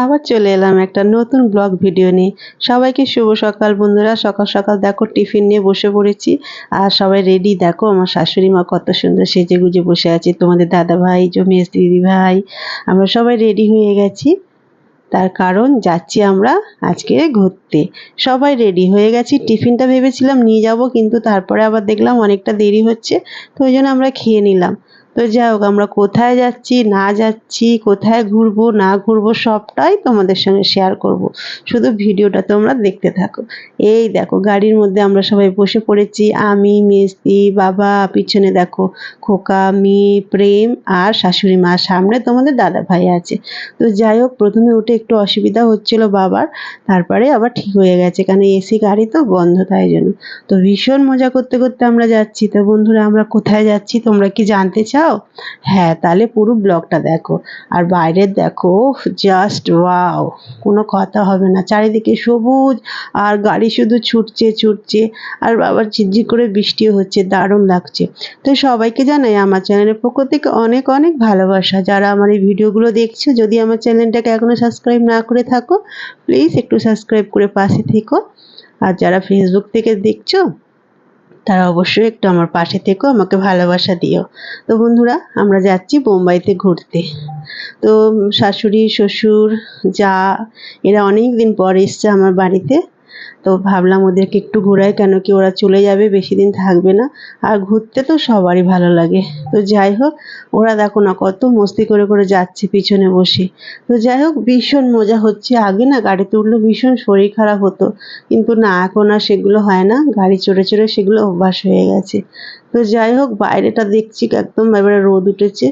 আবার চলে এলাম একটা নতুন ব্লগ ভিডিও নিয়ে। সবাইকে শুভ সকাল বন্ধুরা। সকাল সকাল দেখো টিফিন নিয়ে বসে পড়েছি। আর সবাই রেডি দেখো আমার শাশুড়ি মা কত সুন্দর সেজে গুজে বসে আছে। তোমাদের দাদা ভাই জমিয়েস দিদি ভাই, আমরা সবাই রেডি হয়ে গেছি। তার কারণ যাচ্ছি আমরা আজকে ঘুরতে। সবাই রেডি হয়ে গেছি। টিফিনটা ভেবেছিলাম নিয়ে যাব, কিন্তু তারপরে আবার দেখলাম অনেকটা দেরি হচ্ছে, তো ওই জন্য আমরা খেয়ে নিলাম। তো যাই হোক, আমরা কোথায় যাচ্ছি, না যাচ্ছি, কোথায় ঘুরবো, না ঘুরবো, সবটাই তোমাদের সঙ্গে শেয়ার করব। শুধু ভিডিওটা তোমরা দেখতে থাকো। এই দেখো, গাড়ির মধ্যে আমরা সবাই বসে পড়েছি। আমি, মেসি, বাবা, পিছনে দেখো, খোকা, মেয়ে, প্রেম আর শাশুড়ি মা। সামনে তোমাদের দাদা ভাই আছে। তো যাই হোক, প্রথমে উঠে একটু অসুবিধা হচ্ছিল বাবার। তারপরে আবার ঠিক হয়ে গেছে, কারণ এসি গাড়ি তো বন্ধ তাই জন্য। তো ভীষণ মজা করতে করতে আমরা যাচ্ছি। তো বন্ধুরা, আমরা কোথায় যাচ্ছি, তোমরা কি জানতে চাও? চাও হ্যাঁ তাহলে পুরো ব্লগটা দেখো। আর বাইরের দেখো জাস্ট ওয়াও কোনো কথা হবে না। চারিদিকে সবুজ, আর গাড়ি শুধু ছুটছে ছুটছে, আর আবার ঝিরঝির করে বৃষ্টি হচ্ছে, দারুণ লাগছে। তো সবাইকে জানাই আমার চ্যানেলের পক্ষ থেকে অনেক অনেক ভালোবাসা। যারা আমার এই ভিডিওগুলো দেখছ, যদি আমার চ্যানেলটাকে এখনও সাবস্ক্রাইব না করে থাকো প্লিজ একটু সাবস্ক্রাইব করে পাশে থেকো। আর যারা ফেসবুক থেকে দেখছ তারা অবশ্যই একটু আমার পাশে থেকেও আমাকে ভালোবাসা দিও। তো বন্ধুরা, আমরা যাচ্ছি বোম্বাইতে ঘুরতে। তো শাশুড়ি, শ্বশুর, যা, এরা অনেক দিন পর এসছে আমার বাড়িতে। তো ভাবলাম ওদেরকে একটু ঘোরাই, কেন কি ওরা চলে যাবে, বেশি দিন থাকবে না। আর ঘুরতে তো সবারই ভালো লাগে। তো যাই হোক, ওরা দেখো না কত মস্তি করে করে যাচ্ছে পিছনে বসে। তো যাই হোক, ভীষণ মজা হচ্ছে। আগে না গাড়িতে উঠলে ভীষণ শরীর খারাপ হতো। কিন্তু না, এখন আর সেগুলো হয় না। গাড়ি চড়ে চড়ে সেগুলো অভ্যাস হয়ে গেছে। তো যাই হোক, বাইরেটা দেখছি একদম এবারে রোদ উঠেছে।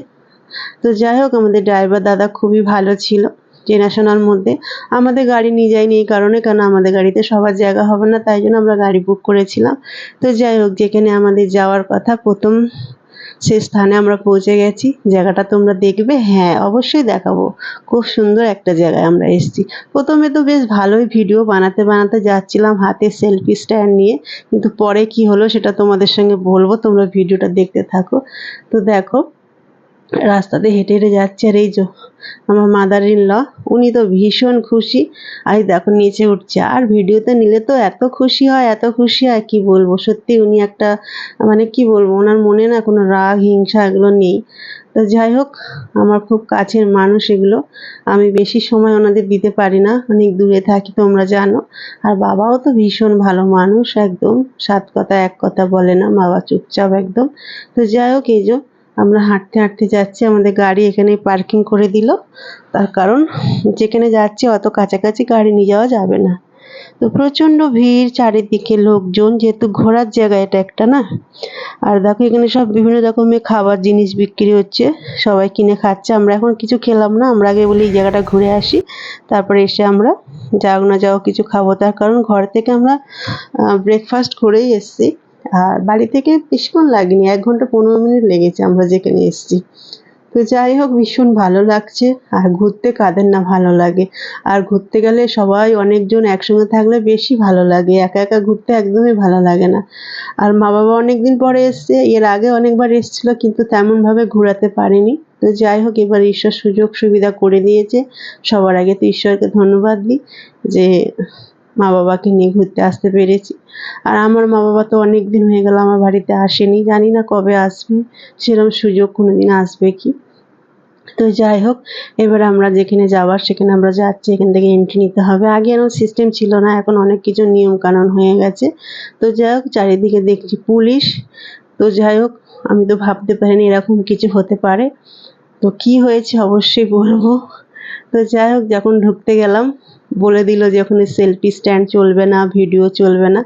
তো যাই হোক, আমাদের ড্রাইভার দাদা খুবই ভালো ছিল। চেনাশোনার মধ্যে। আমাদের গাড়ি নিয়ে যায়নি এই কারণে কেন আমাদের গাড়িতে সবার জায়গা হবে না, তাই জন্য আমরা গাড়ি বুক করেছিলাম। তো যাই হোক, যেখানে আমাদের যাওয়ার কথা, প্রথম সে স্থানে আমরা পৌঁছে গেছি। জায়গাটা তোমরা দেখবে হ্যাঁ অবশ্যই দেখাবো। খুব সুন্দর একটা জায়গায় আমরা এসেছি। প্রথমে তো বেশ ভালোই ভিডিও বানাতে বানাতে যাচ্ছিলাম হাতে সেলফি স্ট্যান্ড নিয়ে, কিন্তু পরে কি হলো সেটা তোমাদের সঙ্গে বলব, তোমরা ভিডিওটা দেখতে থাকো। তো দেখো রাস্তাতে হেঁটে হেঁটে যাচ্ছে আর এই যে আমার মাদার ইন ল উনি তো ভীষণ খুশি। আর দেখো নিচে উঠছে। আর ভিডিওতে নিলে তো এত খুশি হয়, এত খুশি হয়, কি বলব? সত্যি উনি একটা মানে কি বলব? ওনার মনে না কোনো রাগ, হিংসা এগুলো নেই। তো যাই হোক, আমার খুব কাছের মানুষ এগুলো। আমি বেশি সময় ওনাদের দিতে পারি না, অনেক দূরে থাকি, তোমরা জানো। আর বাবাও তো ভীষণ ভালো মানুষ, একদম। সাত কথা, এক কথা বলে না, বাবা চুপচাপ একদম। তো যাই হোক, এই যে আমরা হাঁটতে হাঁটতে যাচ্ছি, আমাদের গাড়ি এখানে পার্কিং করে দিল। তার কারণ যেখানে যাচ্ছি অত কাছাকাছি গাড়ি নিয়ে যাওয়া যাবে না। তো প্রচণ্ড ভিড়, চারিদিকে লোকজন, যেহেতু ঘোরার জায়গা এটা একটা না। আর দেখো এখানে সব বিভিন্ন রকমের খাবার, জিনিস বিক্রি হচ্ছে, সবাই কিনে খাচ্ছে। আমরা এখন কিছু খেলাম না, আমরা আগে বলি এই জায়গাটা ঘুরে আসি। তারপরে এসে আমরা যাও না যাও কিছু খাব। তার কারণ ঘর থেকে আমরা ব্রেকফাস্ট করেই এসছি। আর বাড়ি থেকে বেশিক্ষণ লাগেনি, এক ঘণ্টা পনেরো মিনিট লেগেছে আমরা যেখানে এসেছি। তো যাই হোক, ভীষণ ভালো লাগছে, আর ঘুরতে কাদের না ভালো লাগে? আর ঘুরতে গেলে সবাই অনেকজন একসঙ্গে থাকলে বেশি ভালো লাগে, একা একা ঘুরতে একদমই ভালো লাগে না। আর মা বাবা অনেকদিন পরে এসছে, এর আগে অনেকবার এসছিল, কিন্তু তেমনভাবে ঘোরাতে পারিনি। তো যাই হোক, এবার ঈশ্বর সুযোগ সুবিধা করে দিয়েছে, সবার আগে তো ঈশ্বরকে ধন্যবাদ দিই যে মা বাবাকে নিয়ে ঘুরতে আসতে পেরেছি। আর আমার মা বাবা তো অনেক দিন হয়ে গেল আমার বাড়িতে আসেনি। জানি না কবে আসবে সেরকম সুযোগ কোনো দিন আসবে কি? তো যাই হোক, এবার আমরা যেখানে যাওয়ার, সেখানে আমরা যাচ্ছি। এখান থেকে এন্ট্রি নিতে হবে। আগে এরকম সিস্টেম ছিল না, এখন অনেক কিছু নিয়ম কানুন হয়ে গেছে। তো যাই হোক, চারিদিকে দেখছি পুলিশ। তো যাই হোক, আমি তো ভাবতে পারিনি এরকম কিছু হতে পারে। তো কি হয়েছে অবশ্যই বলব। তো যাই হোক, যখন ঢুকতে গেলাম বলে দিল যে ওখানে সেলফি স্ট্যান্ড চলবে না ভিডিও চলবে না।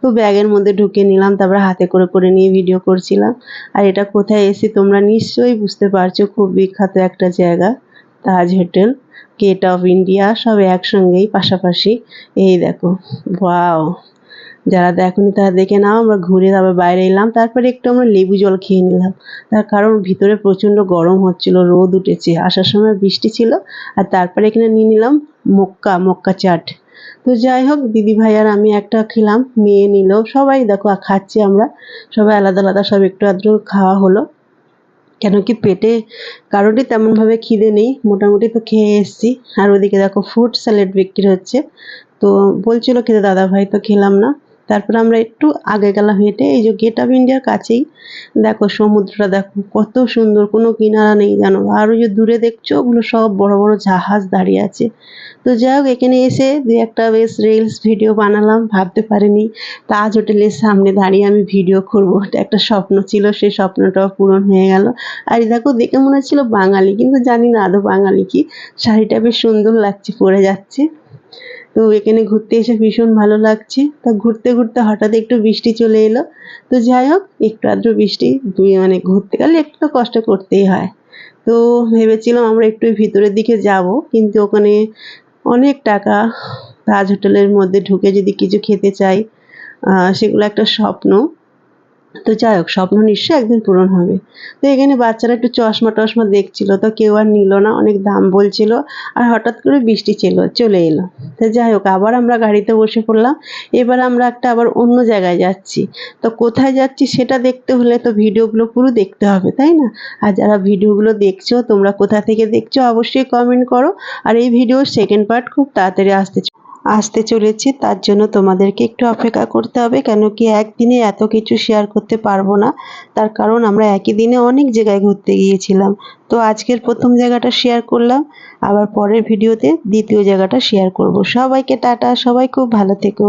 তো ব্যাগের মধ্যে ঢুকে নিলাম, তারপরে হাতে করে করে নিয়ে ভিডিও করছিলাম। আর এটা কোথায় এসে তোমরা নিশ্চয়ই বুঝতে পারছ, খুব বিখ্যাত একটা জায়গা, Taj hotel Gate of India সব একসঙ্গেই পাশাপাশি। এই দেখো ওয়াও যারা দেখনি তারা দেখে নাও, আমরা ঘুরে তারপর বাইরে এলাম, তারপরে একটু আমরা লেবু জল খেয়ে নিলাম। তার কারণ ভিতরে প্রচণ্ড গরম হচ্ছিল, রোদ উঠেছে, আসার সময় বৃষ্টি ছিল, আর তারপরে এখানে নিয়ে নিলাম মক্কা মক্কা চাট। তো যাই হোক, দিদি ভাই আর আমি একটা খেলাম, মেয়ে নিল, সবাই দেখো খাচ্ছি আমরা, সবাই আলাদা আলাদা, সব একটু আধটু খাওয়া হলো। কেন কি পেটে কারোরই তেমনভাবে খিদে নেই, মোটামুটি তো খেয়ে এসেছি। আর ওদিকে দেখো ফ্রুট স্যালাড বিক্রি হচ্ছে, তো বলছিল খেতে দাদা ভাই তো খেলাম না। তারপর আমরা একটু আগে গেলাম হেঁটে, এই যে গেট অফ ইন্ডিয়ার কাছেই। দেখো সমুদ্রটা, দেখো কত সুন্দর, কোনো কিনারা নেই, জানো? আর ওই যে দূরে দেখছ, ওগুলো সব বড় বড় জাহাজ দাঁড়িয়ে আছে। তো যাই হোক, এখানে এসে দু একটা বেশ রিলস ভিডিও বানালাম, ভাবতে পারিনি। তাজ হোটেলের সামনে দাঁড়িয়ে আমি ভিডিও করব। একটা স্বপ্ন ছিল, সেই স্বপ্নটাও পূরণ হয়ে গেল। আর দেখো, দেখে মনে হচ্ছিল বাঙালি, কিন্তু জানি না আদৌ বাঙালি কি। শাড়িটা বেশ সুন্দর লাগছে, পরে যাচ্ছে। তো এখানে ঘুরতে এসে ভীষণ ভালো লাগছে। তা ঘুরতে ঘুরতে হঠাৎ একটু বৃষ্টি চলে এলো। তো যাই হোক, একটু আদ্র বৃষ্টি, দুই মানে ঘুরতে গেলে একটু তো কষ্ট করতেই হয়। তো ভেবেছিলাম আমরা একটু ভিতরের দিকে যাব, কিন্তু ওখানে অনেক টাকা, তাজ হোটেলের মধ্যে ঢুকে যদি কিছু খেতে চাই সেগুলো একটা স্বপ্ন। তো যাই হোক, স্বপ্ন নিশ্চয়ই একদিন পূরণ হবে। তো এখানে বাচ্চারা একটু চশমা টশমা দেখছিল, তো কেউ আর নিল না, অনেক দাম বলছিল আর হঠাৎ করে বৃষ্টি ছিল চলে এলো। তো যাই হোক, আবার আমরা গাড়িতে বসে পড়লাম। এবার আমরা একটা আবার অন্য জায়গায় যাচ্ছি। তো কোথায় যাচ্ছি সেটা দেখতে হলে তো ভিডিওগুলো পুরো দেখতে হবে, তাই না? আর যারা ভিডিওগুলো দেখছ, তোমরা কোথা থেকে দেখছ, অবশ্যই কমেন্ট করো। আর এই ভিডিওর সেকেন্ড পার্ট খুব তাড়াতাড়ি আসতে আসতে চলেছি, তার জন্য তোমাদেরকে একটু অপেক্ষা করতে হবে, কেন কি একদিনে এত কিছু শেয়ার করতে পারব না। তার কারণ আমরা একই দিনে অনেক জায়গায় ঘুরতে গিয়েছিলাম। তো আজকের প্রথম জায়গাটা শেয়ার করলাম, আবার পরের ভিডিওতে দ্বিতীয় জায়গাটা শেয়ার করব। সবাইকে টাটা, সবাই খুব ভালো থেকো।